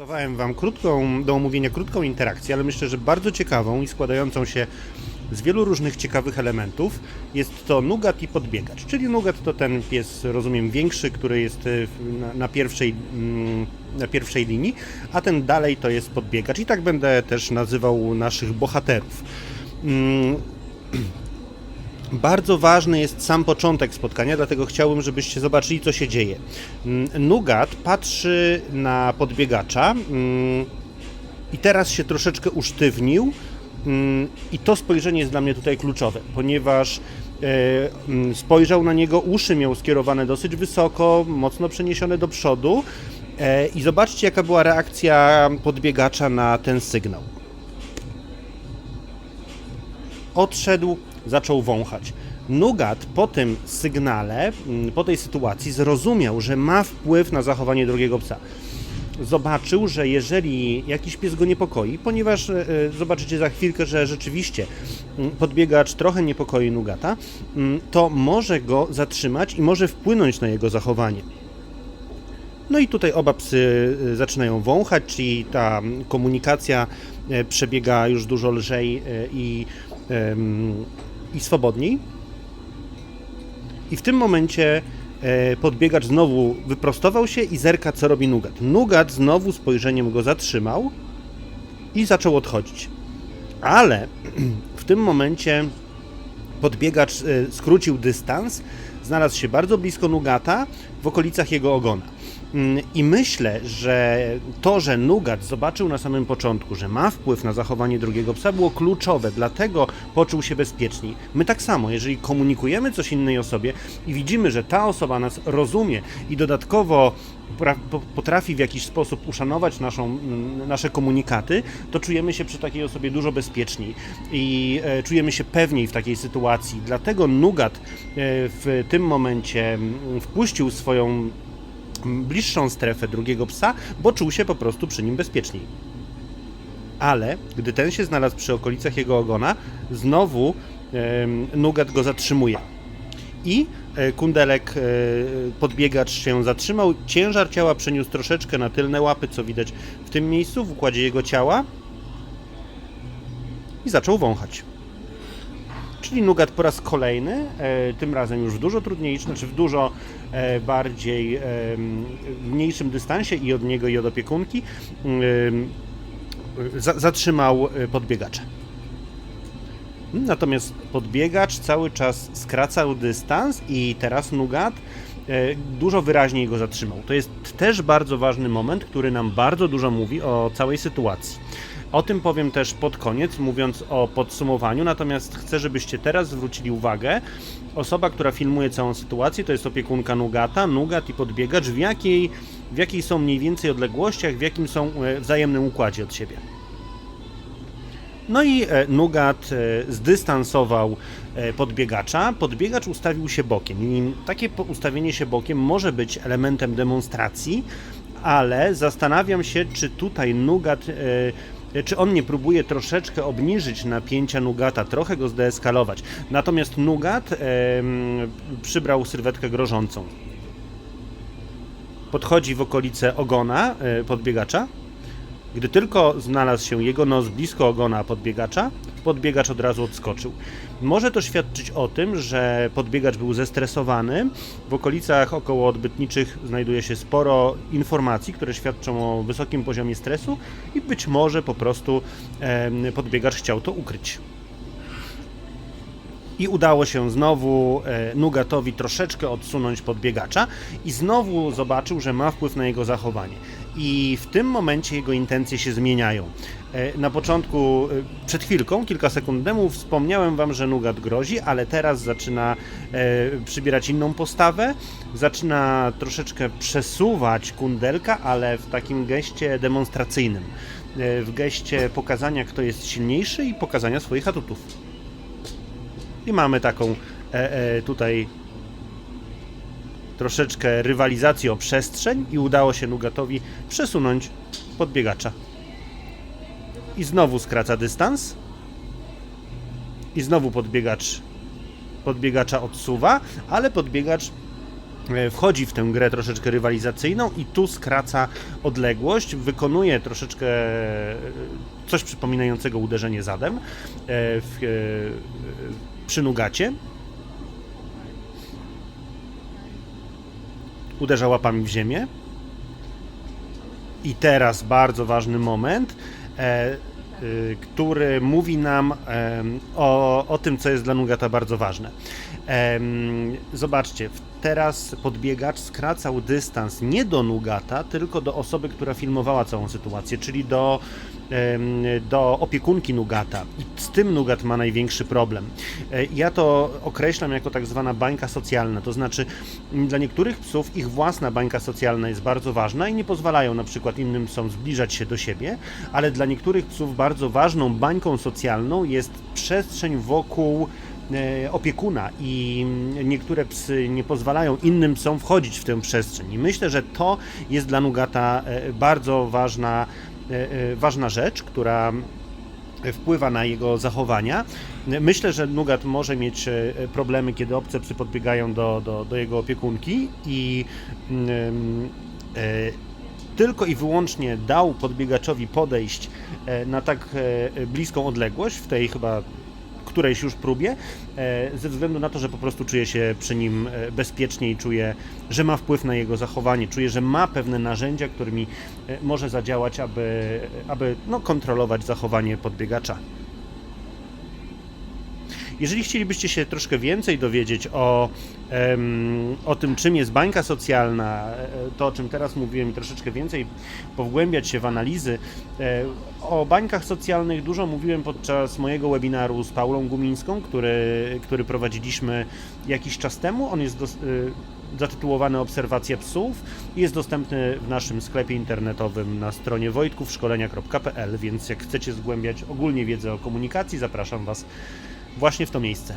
Przygotowałem Wam krótką, do omówienia krótką interakcję, ale myślę, że bardzo ciekawą i składającą się z wielu różnych ciekawych elementów. Jest to Nugat i podbiegacz, czyli Nugat to ten pies, rozumiem, większy, który jest e, na, na, pierwszej, mm, na pierwszej linii, a ten dalej to jest podbiegacz. I tak będę też nazywał naszych bohaterów. Bardzo ważny jest sam początek spotkania, dlatego chciałbym, żebyście zobaczyli, co się dzieje. Mm, Nugat patrzy na podbiegacza mm, i teraz się troszeczkę usztywnił. mm, I to spojrzenie jest dla mnie tutaj kluczowe, ponieważ e, spojrzał na niego, uszy miał skierowane dosyć wysoko, mocno przeniesione do przodu. E, I zobaczcie, jaka była reakcja podbiegacza na ten sygnał odszedł, zaczął wąchać. Nugat po tym sygnale, mm, po tej sytuacji zrozumiał, że ma wpływ na zachowanie drugiego psa. Zobaczył, że jeżeli jakiś pies go niepokoi, ponieważ e, e, zobaczycie za chwilkę, że rzeczywiście mm, podbiegacz trochę niepokoi Nugata, mm, to może go zatrzymać i może wpłynąć na jego zachowanie. No i tutaj oba psy y, zaczynają wąchać, czyli ta komunikacja e, przebiega już dużo lżej e, i, i swobodniej. I w tym momencie e, podbiegacz znowu wyprostował się i zerka, co robi Nugat. Nugat znowu spojrzeniem go zatrzymał i zaczął odchodzić. Ale w tym momencie podbiegacz e, skrócił dystans, znalazł się bardzo blisko Nugata, w okolicach jego ogona. Mm, I myślę, że to, że Nugat zobaczył na samym początku, że ma wpływ na zachowanie drugiego psa, było kluczowe, dlatego poczuł się bezpieczniej. My tak samo, jeżeli komunikujemy coś innej osobie i widzimy, że ta osoba nas rozumie i dodatkowo potrafi w jakiś sposób uszanować naszą, mm, nasze komunikaty, to czujemy się przy takiej osobie dużo bezpieczniej i e, czujemy się pewniej w takiej sytuacji. Dlatego Nugat e, w tym momencie mm, wpuścił swoją bliższą strefę drugiego psa, bo czuł się po prostu przy nim bezpieczniej. Ale gdy ten się znalazł przy okolicach jego ogona, znowu em, Nugat go zatrzymuje. I e, kundelek, e, podbiegacz się zatrzymał, ciężar ciała przeniósł troszeczkę na tylne łapy, co widać w tym miejscu, w układzie jego ciała i zaczął wąchać. Czyli Nugat po raz kolejny, e, tym razem już w dużo trudniejszym, znaczy w dużo e, bardziej w mniejszym dystansie i od niego i od opiekunki zatrzymał e, podbiegacza. Natomiast podbiegacz cały czas skracał dystans i teraz Nugat e, dużo wyraźniej go zatrzymał. To jest też bardzo ważny moment, który nam bardzo dużo mówi o całej sytuacji. O tym powiem też pod koniec, mówiąc o podsumowaniu, natomiast chcę, żebyście teraz zwrócili uwagę. Osoba, która filmuje całą sytuację, to jest opiekunka Nugata, Nugat i podbiegacz, w jakiej, w jakiej są mniej więcej odległościach, w jakim są e, wzajemnym układzie od siebie. No i e, Nugat e, zdystansował podbiegacza. Podbiegacz ustawił się bokiem. I takie ustawienie się bokiem może być elementem demonstracji, ale zastanawiam się, czy tutaj Nugat, czy on nie próbuje troszeczkę obniżyć napięcia Nugata, trochę go zdeeskalować. Natomiast Nugat e, przybrał sylwetkę grożącą. Podchodzi w okolice ogona e, podbiegacza. Gdy tylko znalazł się jego nos blisko ogona podbiegacza, podbiegacz od razu odskoczył. Może to świadczyć o tym, że podbiegacz był zestresowany. W okolicach około odbytniczych znajduje się sporo informacji, które świadczą o wysokim poziomie stresu i być może po prostu podbiegacz chciał to ukryć. I udało się znowu e, Nugatowi troszeczkę odsunąć podbiegacza i znowu zobaczył, że ma wpływ na jego zachowanie. I w tym momencie jego intencje się zmieniają. E, Na początku, e, przed chwilką, kilka sekund temu, wspomniałem Wam, że Nugat grozi, ale teraz zaczyna e, przybierać inną postawę. Zaczyna troszeczkę przesuwać kundelka, ale w takim geście demonstracyjnym. W geście pokazania, kto jest silniejszy i pokazania swoich atutów. I mamy taką tutaj troszeczkę rywalizację o przestrzeń i udało się Nugatowi przesunąć podbiegacza. I znowu skraca dystans. I znowu podbiegacz podbiegacza odsuwa, ale podbiegacz e, wchodzi w tę grę troszeczkę rywalizacyjną i tu skraca odległość, wykonuje troszeczkę e, coś przypominającego uderzenie zadem e, w, przy nugacie. Uderza łapami w ziemię. I teraz bardzo ważny moment, e, y, który mówi nam em, o, o tym, co jest dla Nugata bardzo ważne. Em, Zobaczcie, teraz podbiegacz skracał dystans nie do Nugata, tylko do osoby, która filmowała całą sytuację, czyli do, do opiekunki Nugata. Z tym Nugat ma największy problem. E, Ja to określam jako tak zwana bańka socjalna, to znaczy dla niektórych psów ich własna bańka socjalna jest bardzo ważna i nie pozwalają na przykład innym psom zbliżać się do siebie, ale dla niektórych psów bardzo ważną bańką socjalną jest przestrzeń wokół e, opiekuna i niektóre psy nie pozwalają innym psom wchodzić w tę przestrzeń. I myślę, że to jest dla Nugata e, bardzo ważna, ważna rzecz, która wpływa na jego zachowania. Myślę, że Nugat może mieć e, problemy, kiedy obce psy podbiegają do, do, do jego opiekunki i mm, e, tylko i wyłącznie dał podbiegaczowi podejść e, na tak e, bliską odległość, w tej chyba którejś już próbie, e, ze względu na to, że po prostu czuje się przy nim e, bezpiecznie i czuje, że ma wpływ na jego zachowanie, czuje, że ma pewne narzędzia, którymi e, może zadziałać, aby, aby no, kontrolować zachowanie podbiegacza. Jeżeli chcielibyście się troszkę więcej dowiedzieć o, o tym, czym jest bańka socjalna, e, to o czym teraz mówiłem, i troszeczkę więcej pogłębiać się w analizy, e, o bańkach socjalnych dużo mówiłem podczas mojego webinaru z Paulą Gumińską, który, który prowadziliśmy jakiś czas temu. On jest dos- y, zatytułowany Obserwacja psów i jest dostępny w naszym sklepie internetowym na stronie wojtkówszkolenia.pl, więc jak chcecie zgłębiać ogólnie wiedzę o komunikacji, zapraszam Was właśnie w to miejsce.